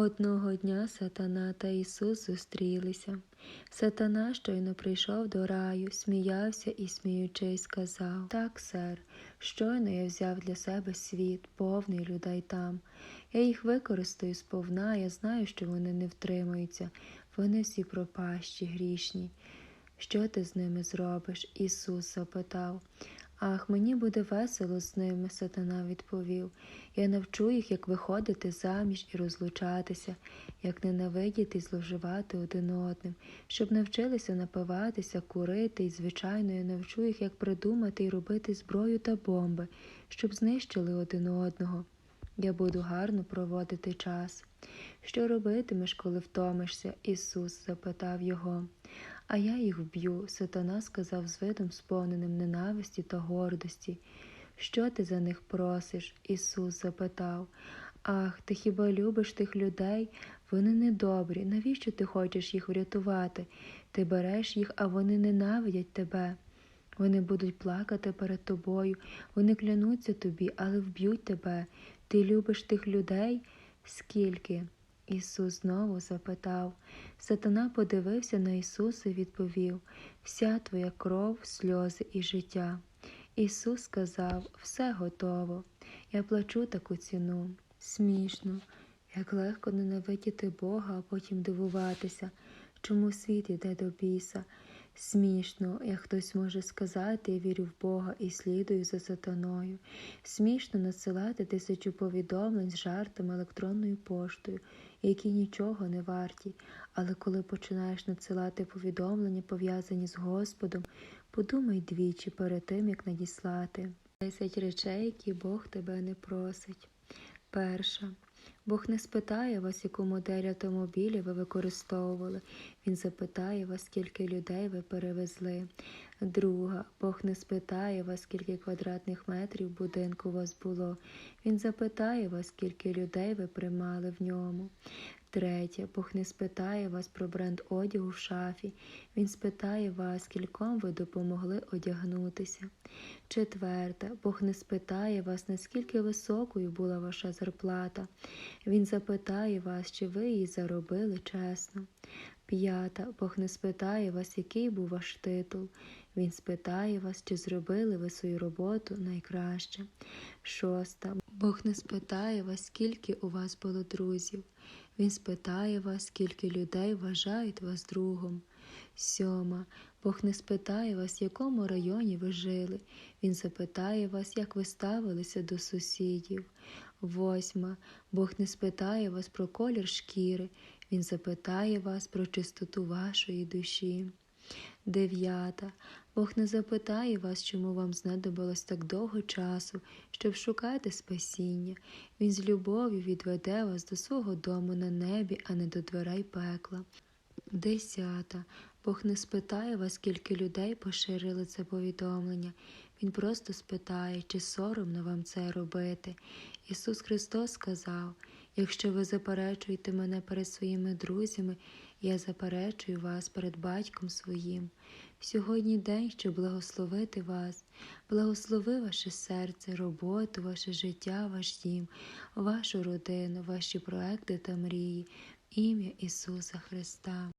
Одного дня сатана та Ісус зустрілися. Сатана щойно прийшов до раю, сміявся і, сміючись, сказав Так, сер, щойно я взяв для себе світ, повний людей там. Я їх використаю сповна, я знаю, що вони не втримаються, вони всі пропащі, грішні. Що ти з ними зробиш? Ісус запитав. Ах, мені буде весело з ними, сатана відповів. Я навчу їх, як виходити заміж і розлучатися, як ненавидіти і зловживати один одним, щоб навчилися напиватися, курити, і, звичайно, я навчу їх, як придумати і робити зброю та бомби, щоб знищили один одного. Я буду гарно проводити час. Що робитимеш, коли втомишся? Ісус запитав його. А я їх вб'ю, сатана сказав з видом сповненим ненависті та гордості. Що ти за них просиш? Ісус запитав. Ах, ти хіба любиш тих людей? Вони недобрі. Навіщо ти хочеш їх врятувати? Ти береш їх, а вони ненавидять тебе. Вони будуть плакати перед тобою, вони клянуться тобі, але вб'ють тебе. Ти любиш тих людей? Скільки? Ісус знову запитав. Сатана подивився на Ісуса і відповів Вся твоя кров, сльози і життя. Ісус сказав Все готово. Я плачу таку ціну. Смішно, як легко ненавидіти Бога, а потім дивуватися, чому світ іде до біса. Смішно, як хтось може сказати, я вірю в Бога і слідую за сатаною. Смішно надсилати тисячу повідомлень з жартами електронною поштою, які нічого не варті. Але коли починаєш надсилати повідомлення, пов'язані з Господом, подумай двічі перед тим, як надіслати. Десять речей, які Бог тебе не просить. Перша. Бог не спитає вас, яку модель автомобіля ви використовували. Він запитає вас, скільки людей ви перевезли. Друга, Бог не спитає вас, скільки квадратних метрів будинку у вас було. Він запитає вас, скільки людей ви приймали в ньому. Третє, Бог не спитає вас про бренд одягу в шафі. Він спитає вас, скільком ви допомогли одягнутися. Четверте, Бог не спитає вас, наскільки високою була ваша зарплата. Він запитає вас, чи ви її заробили чесно. П'ята, Бог не спитає вас, який був ваш титул. Він спитає вас, чи зробили ви свою роботу найкраще. Шоста. Бог не спитає вас, скільки у вас було друзів. Він спитає вас, скільки людей вважають вас другом. Сьома. Бог не спитає вас, в якому районі ви жили. Він запитає вас, як ви ставилися до сусідів. Восьма. Бог не спитає вас про колір шкіри. Він запитає вас про чистоту вашої душі. Дев'ята. Бог не запитає вас, чому вам знадобилось так довго часу, щоб шукати спасіння. Він з любов'ю відведе вас до свого дому на небі, а не до дверей пекла. Десята. Бог не спитає вас, скільки людей поширили це повідомлення. Він просто спитає, чи соромно вам це робити. Ісус Христос сказав: якщо ви заперечуєте мене перед своїми друзями, я заперечую вас перед батьком своїм. Сьогодні день, щоб благословити вас, благослови ваше серце, роботу, ваше життя, ваш дім, вашу родину, ваші проекти та мрії, ім'я Ісуса Христа.